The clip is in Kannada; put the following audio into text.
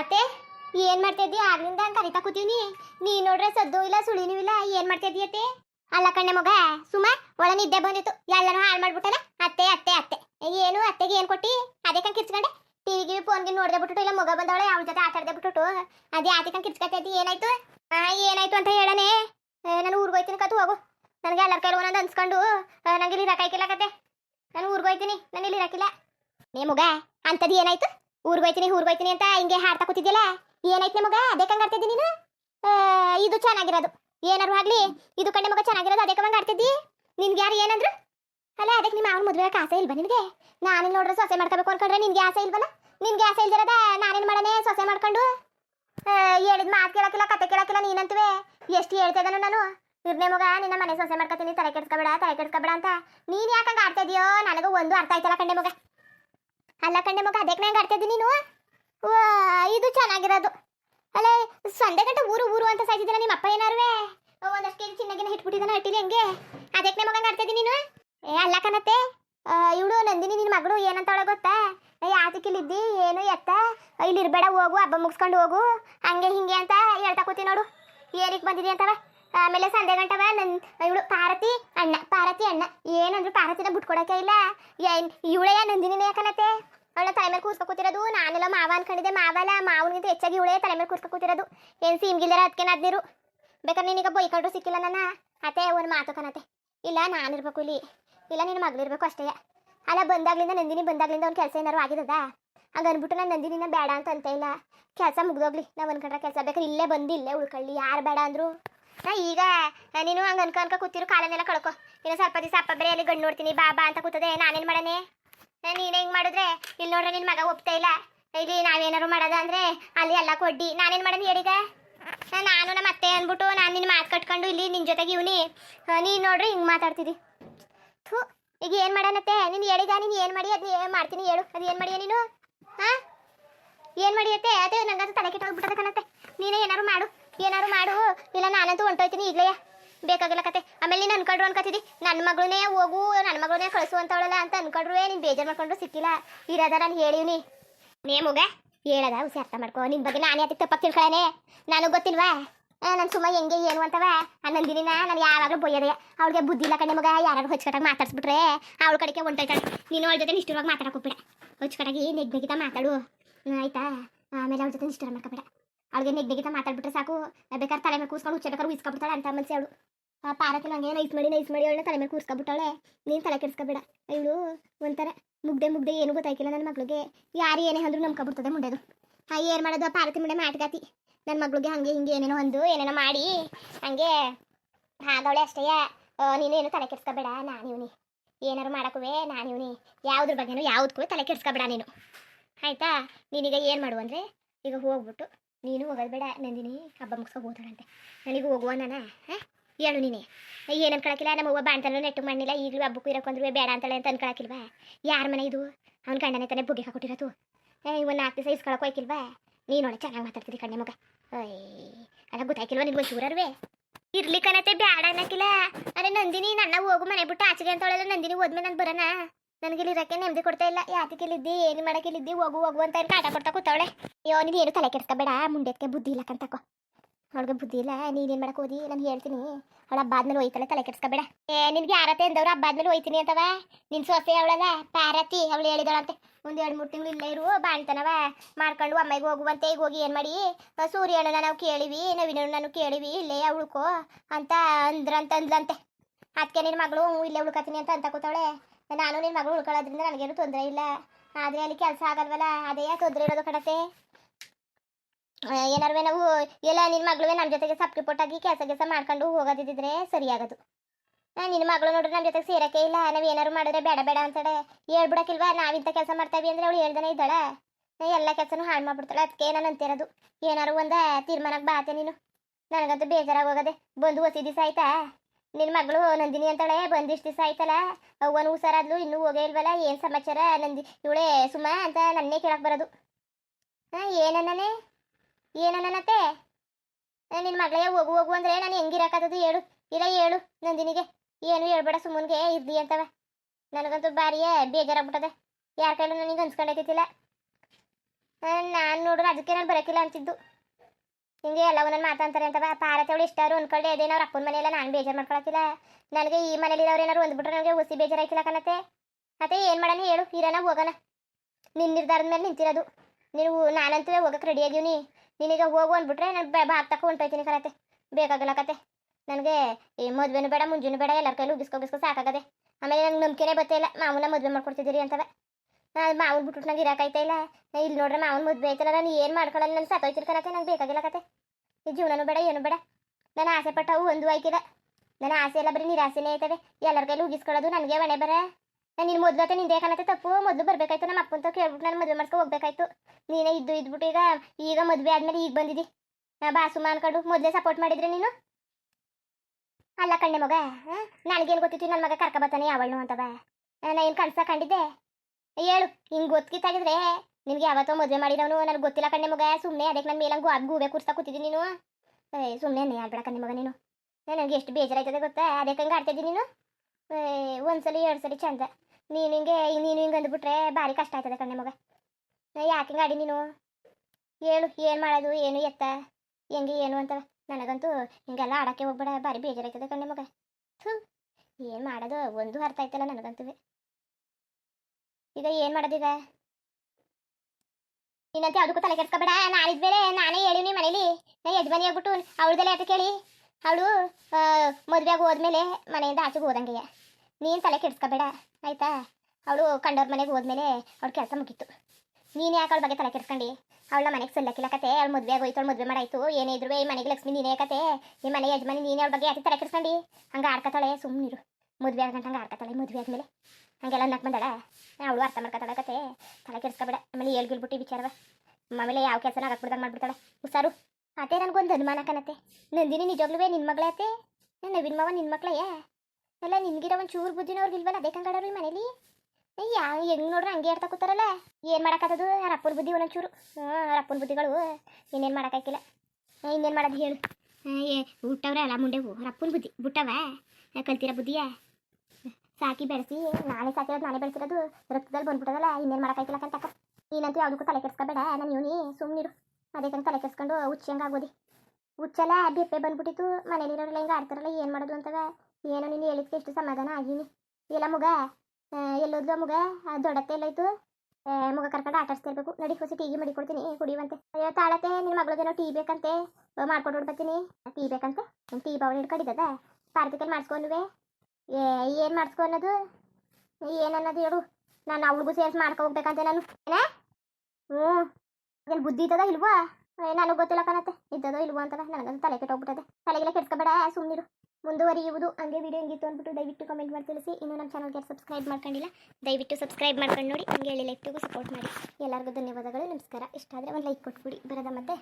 ಅತ್ತೆ, ಏನ್ ಮಾಡ್ತಿದ್ದಿ ಆಗ್ಲಿಂದ ಕರಿತಾ ಕೂತೀವ್ನಿ ನೀ. ನೋಡ್ರೆ ಸದ್ದು ಇಲ್ಲ ಸುಳಿನೂ ಇಲ್ಲ. ಏನ್ ಮಾಡ್ತಿದ್ದಿ ಅತ್ತೆ? ಅಲ್ಲ ಕಣ್ಣೆ ಮಗ, ಸುಮ, ಒಳ ನಿದ್ದೆ ಬಂದಿತ್ತು. ಎಲ್ಲರೂ ಹಾಳು ಮಾಡ್ಬಿಟ್ಟಲ್ಲ ಅತ್ತೆ ಅತ್ತೆ ಅತ್ತೆ. ಏನು, ಅತ್ತೆಗೆ ಏನ್ ಕೊಟ್ಟಿ? ಅದೇ ಕಂಗ್ ಕಿರ್ಚ್ಕೊಂಡೆ. ಟಿವಿಗೆ ಫೋನ್ಗೆ ನೋಡ್ದೆ ಬಿಟ್ಟು ಇಲ್ಲ, ಮಗ ಬಂದವಳೆ ಅವಳ ಜೊತೆ ಆಟಾಡದೆ ಬಿಟ್ಟು ಅದೇ ಆತಿ ಕಂಗ್ ಕಿರ್ಚ್ಕತ್ತೆ ಏನಾಯ್ತು? ಏನಾಯ್ತು ಅಂತ ಹೇಳನೆ ನಾನು ಊರ್ಗೋಯ್ತೀನಿ ಕತ್ತು ಹೋಗು. ನನಗೆ ಎಲ್ಲರ ಕೈಲಿ ಒಂದೊಂದು ಅನ್ಸ್ಕೊಂಡು ನನಗೆ ಇಲ್ಲಿ ಇರಕಾಯ್ಕಿಲ್ಲ ಕತೆ. ನಾನು ಊರ್ಗೋಯ್ತೀನಿ ನಾನು ಇಲ್ಲಿ ಇರಕಿಲ್ಲ. ನೇ ಮಗ ಅಂಥದ್ದು ಏನಾಯ್ತು? ಊರ್ಗ್ ಊರ್ಬೈತಿನಿ ಊರ್ಗ್ ಅಂತ ಹಿಂಗೆ ಹಾಡ್ತಾ ಕೂತಿದ್ಯಲ್ಲ? ಏನಾಯ್ತು ಮಗ ಅದೇ ಕಂಗ್ ಆಡ್ತಿದ್ದಿ ನೀನು? ಇದು ಚೆನ್ನಾಗಿರೋದು. ಏನಾರು ಆಗ್ಲಿ, ಇದು ಕಣ್ಣೆ ಮಗ ಚೆನ್ನಾಗಿರೋದು, ಅದೇ ಕಂಗ್ ಆಡ್ತಿದ್ದಿ? ನಿನ್ಗೆ ಯಾರು ಏನಂದ್ರು? ಅಲ್ಲ, ಅದಕ್ಕೆ ನಿಮ್ಮ ಅವನ ಮದುವೆ ಆಸೆ ಇಲ್ವಾ ನಿನಗೆ? ನಾನು ನೋಡ್ರೆ ಸೊಸೆ ಮಾಡ್ಕೋಬೇಕು ಅನ್ಕೊಂಡ್ರೆ ನಿನ್ಗೆ ಆಸೆ ಇಲ್ವಲ್ಲ? ನಿನ್ಗೆ ಆಸೆ ಇಲ್ದಿರದ ನಾನೇನ್ ಮಾಡನೆ ಸೊಸೆ ಮಾಡ್ಕೊಂಡು? ಹೇಳಿದ ಹೇಳಿದ್ ಮಾತು ಕೇಳಕ್ಕಿಲ್ಲ, ಕತೆ ಕೇಳಕ್ಕಿಲ್ಲ ನೀನಂತುವೆ. ಎಷ್ಟು ಹೇಳ್ತಿದ್ದಾನು ನಾನು. ಇರ್ನೇ ಮಗ, ನಿನ್ನ ಮನೆ ಸೊಸೆ ಮಾಡ್ಕೊತೀನಿ, ತಲೆ ಕೆಡ್ಸ್ಕೊಬೇಡ ತಲೆ ಕೆಡ್ಸ್ಕೊಬೇಡ ಅಂತ. ನೀನ್ ಯಾಕಂಗ ಆಡ್ತಾ ಇದೆಯೋ? ನನಗೂ ಒಂದು ಅರ್ಥ ಆಯ್ತಲ್ಲ ಕಂಡೆ ಮಗ. ಅಲ್ಲ ಕಂಡೆ ಮಗ, ಅದಕ್ಕೆ ನಂಗೆ ಆಡ್ತಾ ಇದ್ದೀನಿ ನೀನು? ಇದು ಚೆನ್ನಾಗಿರೋದು. ಅಲ್ಲ ಸಂಡೆ ಗಂಟೆ ಊರು ಊರು ಅಂತ ಸಾಯ್ತಿದ್ದೀರ ನಿಮ್ಮ ಅಪ್ಪ ಏನಾರುವೆ? ಒಂದಷ್ಟು ಕೆಜಿ ಚಿನ್ನಗಿನ ಹಿಟ್ಬಿಟ್ಟಿದ್ದಾನ ಹಟ್ಟಿಲಿ ಹೆಂಗೆ? ಅದಕ್ಕೆ ಮಗ ಆಡ್ತಾ ಇದ್ದೀನಿ ನೀನು? ಏ, ಅಲ್ಲ ಕಣತ್ತೆ. ಇವಳು ನಂದಿನಿ, ನಿನ್ನ ಮಗಳು ಏನಂತ ಒಳಗೆ ಗೊತ್ತಾ? ಏ ಯಾತಕ್ಕಿಲ್ಲಿದ್ದಿ ಏನು ಎತ್ತ? ಇಲ್ಲಿ ಇರ್ಬೇಡ ಹೋಗು, ಹಬ್ಬ ಮುಗಿಸ್ಕೊಂಡು ಹೋಗು. ಹಂಗೆ ಹಿಂಗೆ ಅಂತ ಹೇಳ್ತಾ ಕೂತಿ ನೋಡು. ಏರಿಕ್ ಬಂದಿದಿ ಅಂತವ? ಆಮೇಲೆ ಸಂಜೆ ಗಂಟವ ನನ್, ಇವಳು ಪಾರತಿ ಅಣ್ಣ ಪಾರತಿ ಅಣ್ಣ. ಏನಂದ್ರು ಪಾರತಿನ ಬಿಟ್ಕೊಡಕ್ಕೆ ಇಲ್ಲ. ಏನ್ ಇವಳೆಯ ನಂದಿನಿನೇ ಯಾಕನತ್ತೆ ಅವಳ ತಲೆ ಮೇಲೆ ಕೂರ್ಸ್ಕೊ ಕೂತಿರೋದು. ನಾನೆಲ್ಲ ಮಾವ ಅನ್ಕೊಂಡಿದ್ದೆ. ಮಾವಲ್ಲ, ಮಾವನಿಗಿಂತ ಹೆಚ್ಚಾಗಿ ಇವಳೇ ತಲೆ ಮೇಲೆ ಕೂರ್ಸ್ಕೊ ಕೂತಿರೋದು. ಏನ್ ಸೀಮ್ಗಿಲ್ದಾರ ಅದಕ್ಕೆ ನಾದ್ನೀರು ಬೇಕಾದ್ರೆ ನೀನೀಗ ಕಡ್ರು ಸಿಕ್ಕಿಲ್ಲ ನನ್ನ. ಅತ್ತೆ, ಒಂದು ಮಾತು ಕಣತೆ ಇಲ್ಲ, ನಾನಿರ್ಬೇಕು ಇಲ್ಲಿ. ಇಲ್ಲ ನಿನ್ನ ಮಗಳಿರ್ಬೇಕು ಅಷ್ಟೇ. ಅಲ್ಲ, ಬಂದಾಗ್ಲಿಂದ ನಂದಿನಿ ಬಂದಾಗ್ಲಿಂದ ಅವ್ನು ಕೆಲಸ ಏನಾರು ಆಗಿದದ? ಹಂಗ ಅನ್ಬಿಟ್ಟು ನಾನು ನಂದಿನಿನ ಬೇಡ ಅಂತ ಅಂತ ಇಲ್ಲ. ಕೆಲಸ ಮುಗ್ದೋಗ್ಲಿ. ನಾವು ಅನ್ಕೊಂಡ್ರೆ ಕೆಲಸ. ಬೇಕಾದ್ರೆ ಇಲ್ಲೇ ಬಂದು ಇಲ್ಲೇ ಉಳ್ಕೊಳ್ಳಿ. ಯಾರು ಬೇಡ ಅಂದ್ರು? ನಾ ಈಗ, ನೀನು ಹಂಗೆ ಅನ್ಕ ಅನ್ಕ ಕೂತಿರು. ಕಾಲನೆಲ್ಲ ಕಳ್ಕೊ. ಇನ್ನು ಸ್ವಲ್ಪ ದಿವಸ ಅಪ್ಪ ಬೇರೆ ಅಲ್ಲಿ ಗಂಡು ನೋಡ್ತೀನಿ. ಬಾ ಬಾ ಅಂತ ಕೂತದೆ. ನಾನೇನು ಮಾಡನೆ? ನೀನು ಹೆಂಗೆ ಮಾಡಿದ್ರೆ? ಇಲ್ಲಿ ನೋಡ್ರೆ ನಿನ್ನ ಮಗ ಒಪ್ತಾ ಇಲ್ಲ? ಇಲ್ಲಿ ನಾವೇನಾರು ಮಾಡೋದ ಅಂದರೆ ಅಲ್ಲಿ ಎಲ್ಲ ಕೊಡ್ಡಿ. ನಾನೇನು ಮಾಡೋದು ಹೇಳಿದ? ನಾನು ನಮ್ಮ ಅತ್ತೆ ಅಂದ್ಬಿಟ್ಟು ನಾನು ನಿನ್ನ ಮಾತು ಕಟ್ಕೊಂಡು ಇಲ್ಲಿ ನಿನ್ನ ಜೊತೆಗೆ ಇವನಿ. ನೀನು ನೋಡ್ರಿ ಹಿಂಗೆ ಮಾತಾಡ್ತಿದ್ದಿ ಥೂ, ಈಗ ಏನು ಮಾಡೋಣತ್ತೆ ನೀನು ಹೇಳಿದ? ನೀನು ಏನು ಮಾಡಿ? ಅದನ್ನ ಏನು ಮಾಡ್ತೀನಿ ಹೇಳು. ಅದು ಏನು ಮಾಡಿಯ ನೀನು? ಹಾಂ? ಏನು ಮಾಡಿಯತ್ತೆ ಅದೇ ನಂಗಂತೂ ತಲೆ ಕೆಟ್ಟೋಗ್ಬಿಟ್ಟದ ಕಣತ್ತೆ. ನೀನೇ ಏನಾರು ಮಾಡು. ಏನಾರು ಮಾಡು. ಇಲ್ಲ, ನಾನಂತೂ ಹೊಂಟೋಯ್ತೀನಿ. ಈಗಲೇ ಬೇಕಾಗಿಲ್ಲ ಕತೆ ಆಮೇಲೆ ನೀನು ಅನ್ಕೊಂಡ್ರು ಅನ್ಕೋತಿದ್ದಿ ನನ್ನ ಮಗಳನ್ನೇ ಹೋಗು ನನ್ನ ಮಗಳನ್ನೇ ಕಳಿಸು ಅಂತವಳಲ್ಲ ಅಂತ ಅನ್ಕೊಂಡ್ರು ನೀನು ಬೇಜಾರು ಮಾಡ್ಕೊಂಡ್ರು, ಸಿಕ್ಕಿಲ್ಲ. ಇರೋದ ನಾನು ನೇ. ಮುಗ, ಹೇಳದ, ಹುಸಿ ಅರ್ಥ ಮಾಡ್ಕೊ. ನಿನ್ ಬಗ್ಗೆ ನಾನು ಯಾತಕ್ಕೆ ತಪ್ಪಾಗಿ ತಿಳ್ಕೊಳ್ಳೇನೆ ನನಗೆ ಗೊತ್ತಿಲ್ವಾ? ನನ್ನ ಸುಮ್ಮ ಹೆಂಗೆ ಏನು ಅಂತವ? ನಂದಿನಿನ ನಾನು ಯಾವಾಗಲೂ ಬೊಯ್ಯದೆ. ಅವಳಿಗೆ ಬುದ್ಧಿ ಇಲ್ಲ ಕಣ್ಣೆ ಮಗ ಯಾರು ಹೊಚ್ಕಟ್ಟಾಗಿ ಮಾತಾಡ್ಸ್ಬಿಟ್ರೆ ಅವಳ ಕಡೆಗೆ ಹೊಂಟೋಯ್ತಾಳೆ ನೀನು ಅವಳ ಜೊತೆ ನಿಷ್ಠುರವಾಗಿ ಮಾತಾಡಕ್ಕೆ ಹೋಗ್ಬಿಡ. ಹೊಚ್ಕಟ್ಟಾಗಿ ನೆಗ್ ನೆಗಿತ ಮಾತಾಡು. ಆಯ್ತಾ? ಆಮೇಲೆ ಅವಳ ಜೊತೆ ನಿಷ್ಠುರ ಮಾಡ್ಕೋಬೇಡ ಅವಳಿಗೆ ನೆಗ್ ನೆಗಿತ ಮಾತಾಡ್ಬಿಟ್ರೆ ಸಾಕು. ಬೇಕಾದ್ರೆ ತಲೆ ಮೇಲೆ ಕೂಸ್ಕೊಂಡು ಹುಚ್ಚ ಬೇಕಾದ್ರೆ ಉಯಿಸ್ಕೊಬಿಡ್ತಾಳೆ ಅಂತ ಮನ್ಸಿ ಅವಳು ಪಾರಕ್ಕೆ ನಂಗೆ ನೈಸ್ ಮಾಡಿ ನೈಸ್ ಮಾಡಿ ಅವಳನ್ನ ತಲೆ ಮೇಲೆ ಕೂರ್ಸ್ಕೊಬಿಟ್ಟಾಳೆ ನೀನು ತಲೆ ಕೆಡಿಸ್ಕೊಬೇಡ. ಇವಳು ಒಂಥರ. ಮುಗ್ದೆ ಮುಗ್ದೆ ಏನು ಗೊತ್ತಾಯ್ಕಿಲ್ಲ ನನ್ನ ಮಗಳಿಗೆ. ಯಾರು ಏನೇ ಅಂದ್ರೂ ನಂಬ್ಕೊಬಿಡ್ತದೆ ಮುಂಡೆದು. ಹಾ, ಏನು ಮಾಡೋದು? ಪಾರತಿ ಮುಂಡೆ ಮಾಟ್ಗಾತಿ ನನ್ನ ಮಗಳಿಗೆ ಹಂಗೆ, ಹಿಂಗೆ ಏನೇನೋ ಒಂದು ಏನೇನೋ ಮಾಡಿ. ಹಂಗೆ ಹಾಗವಳೆ ಅಷ್ಟೇ. ನೀನು ಏನು ತಲೆ ಕೆಡಿಸ್ಕೊಬೇಡ. ನಾನು ಇವನಿ. ಏನಾರು ಮಾಡಕುವೆ ನಾನು ಇವನಿ. ಯಾವುದ್ರ ಬಗ್ಗೆನೂ ಯಾವುದಕ್ಕೂ ತಲೆ ಕೆಡಿಸ್ಕೊಬೇಡ ನೀನು. ಆಯ್ತಾ? ನೀನೀಗ ಏನು ಮಾಡು ಅಂದರೆ, ಈಗ ಹೋಗ್ಬಿಟ್ಟು ನೀನು ಹೋಗೋದ್ಬೇಡ ನಂದಿನಿ. ಹಬ್ಬ ಮುಗಿಸ್ಕೊ ಹೋಗ್ತಾಳಂತೆ. ನನಗೆ ಹೋಗುವ ನಾನು? ಹೇಳು ನೀನೆ. ಏನು ಅನ್ಕೊಳಕಿಲ್ಲ ನಮ್ಮ ಅವ್ವ ಬಾಣ್ತನ ನೆಟ್ಟು ಮಣ್ಣಿಲ್ಲ ಈಗಲೂ ಹಬ್ಬಕ್ಕೂ ಇರಕೊಂಡ್ರು ಬೇಡ ಅಂತಾಳೆ ಅಂತ ಅನ್ಕೊಳಕಿಲ್ವಾ ಯಾರ ಮನೆ ಇದು? ಅವ್ನ ಗಂಡನೇ ತಾನೇ ಬುಗ್ಗೆ ಹಾಕೊಟ್ಟಿರೋದು. ಇವನ್ ನಾಲ್ಕು ದಿವಸ ಇಸ್ಕೊಳಕ್ ಹೋಯ್ಕಿಲ್ವಾ? ನೀನು ಒಳ್ಳೆ ಚೆನ್ನಾಗಿ ಮಾತಾಡ್ತಿದ್ದಿ ಕಣ್ಣೆ ಮಗ. ಅಯ್ಯ, ಅಲ್ಲ ಗೊತ್ತಾಯ್ಕಿಲ್ವಾ ನಿನ್ಗೆ ಚೂರರ್ವೆ ಇರ್ಲಿ ಕಣತೆ, ಬ್ಯಾಡ ಅನ್ನಕ್ಕಿಲ್ಲ. ಅರೆ ನಂದಿನಿ, ನನ್ನ ಹೋಗು ಮನೆ ಬಿಟ್ಟು ಆಚೆಗೆ ಅಂತ ನಂದಿನಿ ಹೋದ್ಮೇಲೆ ನಾನು ಬರೋಣ ನನಗೆ ಇಲ್ಲಿ ರಕ್ಕೆ ನೆಮ್ಮದಿ ಕೊಡ್ತಾ ಇಲ್ಲ. ಯಾತಕ್ಕೆ ಇಲ್ಲಿದ್ದಿ ಏನು ಮಾಡಕ್ಕೆ ಇಲ್ಲಿದ್ದಿ ಹೋಗು ಹೋಗು ಅಂತ ಏನು ಕಾಟ ಕೊಡ್ತಾ ಕೂತವಳೆ? ಅಯ್ಯೋ, ನೀನು ಏನು ತಲೆ ಕೆಡ್ಸ್ಕೊಬೇಡ ಮುಂಡೆತ್ಗೆ ಬುದ್ಧಿ ಇಲ್ಲ ಕಂತಕೋ. ಅವಳಿಗೆ ಬುದ್ಧಿ ಇಲ್ಲ ನೀನೇನು ಮಾಡಕ್ಕೆ ಓದಿ ನಾನು ಹೇಳ್ತೀನಿ. ಅವಳ ಹಬ್ಬ ಆದ್ಮೇಲೆ ಹೋಯ್ತಾಳೆ, ತಲೆ ಕೆಡ್ಸ್ಕೊಬೇಡ ಏ, ನಿನಗೆ ಯಾರತ್ತೆ ಎಂದವ್ರು ಹಬ್ಬ ಆದ್ಮೇಲೆ ಹೋಯ್ತೀನಿ ಅಂತವ? ನಿನ್ ಸೊಸೆ ಅವಳಲ್ಲ ಪಾರತಿ ಅವಳು ಹೇಳಿದಳಂತೆ ಒಂದು ಎರಡು ಮೂರು ತಿಂಗಳು ಇಲ್ಲೇ ಇರು, ಬಾಣ್ತನವ. ಮಾಡ್ಕೊಂಡು ಅಮ್ಮಗೆ ಹೋಗುವಂತೆ ಈಗ ಹೋಗಿ ಏನು ಮಾಡಿ? ಸೂರ್ಯಣ್ಣನ ನಾವು ಕೇಳಿವಿ ನವೀನ ನಾನು ಕೇಳಿವಿ, ಇಲ್ಲೇ ಉಳ್ಕೋ ಅಂತ ಅಂದ್ರಂತ ಅಂದ್ಲಂತೆ ಅದಕ್ಕೆ ನಿನ್ನ ಮಗಳು ಇಲ್ಲೇ ಉಳ್ಕತೀನಿ ಅಂತ ಅಂತ ಕೂತವಳೆ. ನಾನು ನಿನ್ನ ಮಗಳು ಉಳ್ಕೊಳ್ಳೋದ್ರಿಂದ ನನಗೇನು ತೊಂದರೆ ಇಲ್ಲ. ಆದರೆ ಅಲ್ಲಿ ಕೆಲಸ ಆಗಲ್ವಲ್ಲ, ಅದೇ ತೊಂದರೆ ಇರೋದು ಕಡತೆ ಏನಾರು ನಾವು ಎಲ್ಲ ನಿನ್ನ ಮಗಳು ನಮ್ಮ ಜೊತೆಗೆ ಸಪ್ರಿ ಪೊಟ್ಟಾಗಿ ಕೆಲಸ ಕೆಲಸ ಮಾಡ್ಕೊಂಡು ಹೋಗೋದಿದ್ದರೆ ಸರಿಯಾಗದು ನಿನ್ನ ಮಗಳು ನೋಡ್ರಿ ನಮ್ಮ ಜೊತೆಗೆ ಸೇರಕ್ಕೆ ಇಲ್ಲ, ನಾವು ಏನಾರು ಮಾಡಿದ್ರೆ ಬೇಡ ಬೇಡ ಅಂತಾಳೆ. ಹೇಳ್ಬಿಡಕ್ಕಿಲ್ವಾ ನಾವಿಂಥ ಕೆಲಸ ಮಾಡ್ತಾವಿ ಅಂದ್ರೆ ಅವಳು ಹೇಳ್ದಾನೆ ಇದ್ದಾಳೆ. ಎಲ್ಲ ಕೆಲಸನೂ ಹಾಳು ಮಾಡ್ಬಿಡ್ತಾಳೆ, ಅದಕ್ಕೆ ನಾನು ಅಂತಿರೋದು. ಏನಾರು ಒಂದು ತೀರ್ಮಾನಕ್ಕೆ ಬಾತೆ ನೀನು. ನನಗಂತೂ ಬೇಜಾರಾಗಿ ಹೋಗದೆ. ಬಂದು ಹೊಸ ದಿವಸ ಆಯ್ತಾ? ನಿನ್ನ ಮಗಳು ನಂದಿನಿ ಅಂತಾಳೆ, ಬಂದಿಷ್ಟು ದಿವಸ ಆಯ್ತಲ್ಲ, ಅವ್ವನು ಹುಷಾರಾದ್ಲು, ಇನ್ನೂ ಹೋಗೇ ಇಲ್ವಲ್ಲ, ಏನು ಸಮಾಚಾರ ನಂದಿ, ಇವಳೆ ಸುಮ ಅಂತ ನನ್ನೇ ಕೇಳಕ್ಕೆ ಬರೋದು. ಹಾಂ ಏನನ್ನೇ ಏನನ್ನತ್ತೆ ನಿನ್ನ ಮಗಳೇ, ಹೋಗು ಹೋಗು ಅಂದ್ರೆ ನಾನು ಹೆಂಗಿರಕತ್ತದು ಹೇಳು. ಇಲ್ಲ ಹೇಳು ನಂದಿನಿಗೆ. ಏನು ಹೇಳ್ಬೇಡ ಸುಮ್ಮನ್ಗೆ ಇರ್ದಿ ಅಂತವ. ನನಗಂತೂ ಭಾರಿಯೇ ಬೇಜಾರಾಗ್ಬಿಟ್ಟದೆ. ಯಾರ ಕೈಲೂ ನನಗೆ ಅನ್ಸ್ಕೊಂಡೈತಿಲ್ಲ ನಾನು ನೋಡ್ರಿ ಅದಕ್ಕೆ ನಾನು ಬರಕಿಲ್ಲ ಅಂತಿದ್ದು. ಹಿಂಗೆ ಎಲ್ಲ ಒಂದೊಂದು ಮಾತಾಡ್ತಾರೆ ಅಂತ ಪಾರತವಳು ಇಷ್ಟಾರು ಅನ್ಕೊಂಡೆ ಅದೇನೋ ಅವ್ರ ಅಪ್ಪನ ಮನೆಯಲ್ಲ ನಾನು ಬೇಜಾರು ಮಾಡ್ಕೊಳಕಿಲ್ಲ. ನನಗೆ ಈ ಮನೇಲಿ ಅವ್ರು ಏನಾರು ಒಂದ್ಬಿಟ್ರೆ ನನಗೆ ಹುಸಿ ಬೇಜಾರಾಯ್ತಿಲ್ಲ ಕಣತ್ತೆ. ಮತ್ತೆ ಏನು ಮಾಡೋಣ ಹೇಳು ಇರೋಣ ಹೋಗೋಣ ನಿನ್ನ ನಿರ್ಧಾರದ ಮೇಲೆ ನಿಂತಿರೋದು. ನೀವು, ನಾನಂತೂ ಹೋಗಕ್ಕೆ ರೆಡಿ ಅದೀನಿ ನಿನಗೆ ಹೋಗು ಅಂದ್ಬಿಟ್ರೆ ನಾನು ಬಾಗ್ ತಕ್ಕ ಹೊಂಟೋಯ್ತೀನಿ ಕಣತ್ತೆ. ಬೇಕಾಗಲ್ಲ ಕತೆ. ನನಗೆ ಈ ಮದುವೆನೂ ಬೇಡ, ಮುಂಜಾನೆ ಬೇಡ, ಎಲ್ಲರ ಕೈಲಿ ಉಗಿಸ್ಕೊ ಉಗಿಸ್ಕೊ ಸಾಕಾಗದೆ. ಆಮೇಲೆ ನಂಗೆ ನಂಬಿಕೆನೇ ಬತ್ತೇ ಇಲ್ಲ. ಮಾಮೂಲ ಮದುವೆ ಮಾಡ್ಕೊಡ್ತಿದ್ದೀರಿ ಅಂತವೆ. ಮಾವನ್ ಬಿಟ್ಬಿಟ್ಟು ನಂಗೆ ಇರೋಕಾಯ್ತಾ ಇಲ್ಲ? ಇಲ್ಲಿ ನೋಡ್ರೆ ಮಾವನ ಮದುವೆ ಆಯ್ತಲ್ಲ, ನಾನು ಏನು ಮಾಡ್ಕೊಳ್ಳಲ್ಲ ನಾನು ಸತ್ತೋಯ್ತಿರ್ ಕಣತೆ ನಂಗೆ ಬೇಕಾಗಿಲ್ಲ ಕತೆ ಜೀವನನೂ ಬೇಡ, ಏನು ಬೇಡ. ನಾನು ಆಸೆ ಪಟ್ಟವು ಒಂದು ಆಯ್ತಿಲ್ಲ ನನ್ನ ಆಸೆ ಎಲ್ಲ ಬರೀ ನಿರಾಸೆನೇ ಆಯ್ತವೆ ಎಲ್ಲರ ಕೈಲಿ ಉಗಿಸ್ಕೊಳ್ಳೋದು ನನಗೆ ಮನೆ ಬರ. ನಾನು ನಿನ್ನ ಮೊದಲು ನಿಂದೆ ಕಾಣತ್ತೆ ತಪ್ಪು. ಮೊದಲು ಬರಬೇಕಾಯ್ತು ನಮ್ಮ ಅಪ್ಪಂತ ಕೇಳ್ಬಿಟ್ಟು ನಾನು ಮದುವೆ ಮಾಡ್ಕೊ ಹೋಗ್ಬೇಕಾಯ್ತು. ನೀನೇ ಇದ್ದು ಇದ್ಬಿಟ್ಟು ಈಗ ಈಗ ಮದುವೆ ಆದ್ಮೇಲೆ ಈಗ ಬಂದಿದ್ದಿ ನಾ ಬಾಸುಮ ಅನ್ಕೊಂಡು ಮೊದಲೇ ಸಪೋರ್ಟ್ ಮಾಡಿದ್ರೆ ನೀನು? ಅಲ್ಲ ಕಣ್ಣೆ ಮಗ ನನಗೇನು ಗೊತ್ತಿತ್ತು ನನ್ನ ಮಗ ಕರ್ಕ ಬರ್ತಾನೆ ಅಂತ ಬಾ ನಾನು ಏನು ಕನ್ಸ ಕಂಡಿದ್ದೆ? ಹೇಳು, ಹಿಂಗೆ ಗೊತ್ತಿತ್ತಾಗಿದ್ರೆ ನಿನ್ಗೆ ಯಾವತ್ತೋ ಮದುವೆ ಮಾಡಿದವನು, ನನಗೆ ಗೊತ್ತಿಲ್ಲ ಕಣ್ಣೆ ಮಗ. ಸುಮ್ಮನೆ ಅದಕ್ಕೆ ನನ್ನ ಮೇಲಂಗು ಅದು ಗೂಬೆ ಕೂರ್ಸ್ತಾ ಕೂತಿದ್ದೀನಿ ನೀನು. ಏ ಸುಮ್ಮನೆ ನೀ ಆಡ್ಬೇಡ ಕಣ್ಣೆ ಮಗ ನೀನು. ನನಗೆ ಎಷ್ಟು ಬೇಜಾರಾಯ್ತದೆ ಗೊತ್ತಾ? ಅದಕ್ಕೆ ಹಂಗೆ ಆಡ್ತಿದ್ದೀನಿ ನೀನು. ಒಂದ್ಸಲಿ ಎರಡು ಸಲ ಚಂದ. ನೀನು ಹಿಂಗೆ ನೀನು ಹಿಂಗೆ ಅಂದ್ಬಿಟ್ರೆ ಭಾರಿ ಕಷ್ಟ ಆಯ್ತದೆ ಕಣ್ಣೆ ಮಗ. ಯಾಕೆ ಹಿಂಗೆ ಆಡಿ ನೀನು? ಹೇಳು, ಏನು ಮಾಡೋದು, ಏನು ಎತ್ತ, ಹೆಂಗೆ, ಏನು ಅಂತ. ನನಗಂತೂ ಹಿಂಗೆಲ್ಲ ಆಡೋಕ್ಕೆ ಹೋಗ್ಬೇಡ, ಭಾರಿ ಬೇಜಾರಾಯ್ತದೆ ಕಣ್ಣೆ ಮಗ. ಥೂ, ಏನು ಮಾಡೋದು? ಒಂದು ಅರ್ಥ ಆಯ್ತಲ್ಲ ನನಗಂತೂ ಈಗ ಏನು ಮಾಡೋದಿದೆ? ನೀನಂತೆ ಅದಕ್ಕೂ ತಲೆ ಕೆಡ್ಸ್ಕೊಬೇಡ. ನಾನಿದ್ ಬೇರೆ ನಾನೇ ಹೇಳಿವ್ನಿ ಮನೇಲಿ. ನಾ ಯಜಮಾನಿ ಆಗ್ಬಿಟ್ಟು ಅವಳದೆಲ್ಲ ಅಂತ ಕೇಳಿ? ಅವಳು ಮದುವೆಯಾಗಿ ಹೋದ್ಮೇಲೆ ಮನೆಯಿಂದ ಆಚೆಗೆ ಹೋದಂಗೆಯ. ನೀನು ತಲೆ ಕೆಡ್ಸ್ಕೋಬೇಡ. ಆಯ್ತಾ? ಅವಳು ಕಂಡವ್ರ ಮನೆಗೆ ಹೋದ್ಮೇಲೆ ಅವ್ಳ ಕೆಲಸ ಮುಗೀತು. ನೀನು ಯಾಕೆ ಅವಳ ಬಗ್ಗೆ ತಲೆ ಕೆಡ್ಸ್ಕೊಂಡು? ಅವಳ ಮನೆಗೆ ಸಲ್ಲಕ್ಕಿಲ್ಲ ಕತೆ. ಅವಳು ಮದುವೆ ಆಗೋಯ್ತು ಅವಳು ಮದುವೆ ಮಾಡಾಯ್ತು. ಏನೇ ಇದ್ರು ಈ ಮನೆಗೆ ಲಕ್ಷ್ಮಿ, ನೀನೇ ಕತೆ. ಈ ಮನೆ ಯಜಮಾನಿ, ನೀನೇ ಅವಳ ಬಗ್ಗೆ ಯಾಕೆ ತಲೆ ಕೆಡ್ಸ್ಕೊಂಡು? ಹಂಗೆ ಆಡ್ಕೊತಾಳೆ ಸುಮ್ಮನಿರು ಮದುವೆ ಆಗಂಟ ಹಂಗೆ ಆಡ್ಕತಾಳೆ ಮದುವೆ ಆದ್ಮೇಲೆ. ಹಂಗೆಲ್ಲ ಅನ್ನಕ್ಕೆ ಬಂದಾಳ? ಅವಳು ಅರ್ಥ ಮಾಡ್ಕೊತಾಳೆ ಕತೆ. ತಲೆ ಕೆಡ್ಸ್ಕೊಬೇಡ ಆಮೇಲೆ ಹೇಳ್ಗಿಲ್ಬಿಟ್ಟು ವಿಚಾರವ. ಆಮೇಲೆ ಯಾವ ಕೆಲಸನ ಹಾಕ್ಬಿಡ್ದಂಗೆ ಮಾಡ್ಬಿಡ್ತಾಳೆ. ಹುಷಾರು. ಅದೇ ನನಗೊಂದು ಅನುಮಾನ ಕಣತ್ತೆ. ನಂದಿನಿ ನಿಜವಾಗ್ಲೂ ನಿನ್ನ ಮಗಳೇ ಅತ್ತೆ? ನವೀನ್ ಮಾವ ನಿನ್ನ ಮಕ್ಕಳಯ್ಯ ಎಲ್ಲ ನಿನ್ಗಿರೋ ಒಂದು ಚೂರು ಬುದ್ಧಿನ ಅವ್ರಿಗೆ ಇಲ್ವಲ್ಲ? ಅದೇ ಕಂಗಾಡೋರು ಈ ಮನೇಲಿ? ಯಾ, ಹೆಂಗೆ ನೋಡ್ರೆ ಹಂಗೆ ಅರ್ಥ ಕೂತಾರಲ್ಲ? ಏನು ಮಾಡೋಕ್ಕತ್ತದು ಅವ್ರ ಅಪ್ಪನ ಬುದ್ಧಿ ಒಂದೊಂದು ಚೂರು. ಅವ್ರ ಅಪ್ಪನ ಬುದ್ಧಿಗಳು. ಇನ್ನೇನು ಮಾಡೋಕ್ಕಾಗಿಲ್ಲ ಇನ್ನೇನು ಮಾಡೋದು ಹೇಳು? ಏ ಹುಟ್ಟವ್ರೆ ಅಲ್ಲ, ಮುಂಡೆವು. ಅವ್ರ ಅಪ್ಪನ ಬುದ್ಧಿ. ಬಿಟ್ಟವ ಕಲ್ತಿರೋ ಬುದ್ಧಿಯ? ಸಾಕಿ ಬೆಳೆಸಿ ನಾನೇ ಸಾಕಿರೋದು ನಾನೇ ಬೆಳೆಸಿರೋದು ರಕ್ತದಲ್ಲಿ ಬಂದ್ಬಿಟ್ಟದಲ್ಲ ಇನ್ನೇನು ಮಾಡೋಕ್ಕಾಗಿಲ್ಲ ಕಂತಕ್ಕ ನೀನಂತೂ ಯಾವುದಕ್ಕೂ ತಲೆ ಕೆಡ್ಸ್ಕೊಬೇಡ ನಾನು ಇವನಿ ಸುಮ್ಮನಿರು ಅದೇ ಕಂಗೆ ತಲೆ ಕೆಡ್ಸ್ಕೊಂಡು ಹುಚ್ಚಂಗೆ ಆಗೋದಿ ಹುಚ್ಚಲ್ಲ ಬೆಪ್ಪೆ ಬಂದ್ಬಿಟ್ಟಿತ್ತು ಮನೇಲಿರೋರೆಲ್ಲ ಹಿಂಗೆ ಆಡ್ತಾರಲ್ಲ ಏನು ಮಾಡೋದು ಅಂತವ. ಏನೋ ನೀನು ಹೇಳಿದ್ಕೆ ಎಷ್ಟು ಸಮಾಧಾನ ಆಗೀನಿ. ಇಲ್ಲ ಮುಗ ಆ, ಮುಗ ದೊಡ್ಡತ್ತೆ ಎಲ್ಲ ಇತ್ತು ಮಗ ಕರ್ಕೊಂಡು ಆಟ ನಡಿ ಹೊಸ ಟೀಗಿ ವಿ ಕೊಡ್ತೀನಿ ಕುಡಿಯುವಂತೆ. ಅಯ್ಯೋ ತಾಳತ್ತೆ ನಿನ್ನ ಮಗಳದೇನೋ ಟೀ ಬೇಕಂತೆ. ಮಾಡ್ಕೊಂಡು ಬರ್ತೀನಿ. ಟೀ ಬೇಕಂತೆ? ಟೀ ಬೌಲ್ ಹಿಡ್ಕೊಂಡಿದ್ದದ? ಪಾರ್ತಿಕಲ್ ಮಾಡಿಸ್ಕೊಂಡ್ವೆ. ಏನು ಮಾಡಿಸ್ಕೊ ಅನ್ನೋದು? ಏನನ್ನೋದು ಹೇಳು. ನಾನು ಅವಳಿಗೂ ಸೇರ್ಸ್ ಮಾಡ್ಕೊ ಹೋಗ್ಬೇಕಂತೆ ನಾನು. ಏನ? ಹ್ಞೂ. ಬುದ್ಧಿ ಇದ್ದದ ಇಲ್ವಾ? ನನಗೆ ಗೊತ್ತಿಲ್ಲ ಕಣತ್ತೆ. ಇದ್ದದೋ ಇಲ್ವೋ ಅಂತಲ್ಲ ನನಗಂತೂ ತಲೆ ಕೆಟ್ಟೋಗ್ಬಿಟ್ಟದೆ ತಲೆಗೆಲ್ಲ ಕೆಡ್ಸ್ಕೊಬೇಡ ಸುಮ್ಮನಿರು ಮುಂದುವರಿಯುವುದು ಹಂಗೆ ವಿಡಿಯೋ ಹೆಂಗಿತ್ತು ಅಂದ್ಬಿಟ್ಟು ದಯವಿಟ್ಟು ಕಮೆಂಟ್ ಮಾಡಿ ತಿಳಿಸಿ. ಇನ್ನೂ ನಮ್ಮ ಚಾನಲ್ಗೆ ಸಬ್ಸ್ಕ್ರೈಬ್ ಮಾಡ್ಕೊಂಡಿಲ್ಲ, ದಯವಿಟ್ಟು ಸಬ್ಸ್ಕ್ರೈಬ್ ಮಾಡ್ಕೊಂಡು ನೋಡಿ. ಹಂಗೆ ಹೇಳಿ ಲೈಕ್ಟಿಗೂ ಸಪೋರ್ಟ್ ಮಾಡಿ. ಎಲ್ಲರಿಗೂ ಧನ್ಯವಾದಗಳು. ನಮಸ್ಕಾರ. ಇಷ್ಟ ಆದರೆ ಒಂದು ಲೈಕ್ ಕೊಟ್ಬಿಡಿ. ಬರೋದ ಮತ್ತೆ?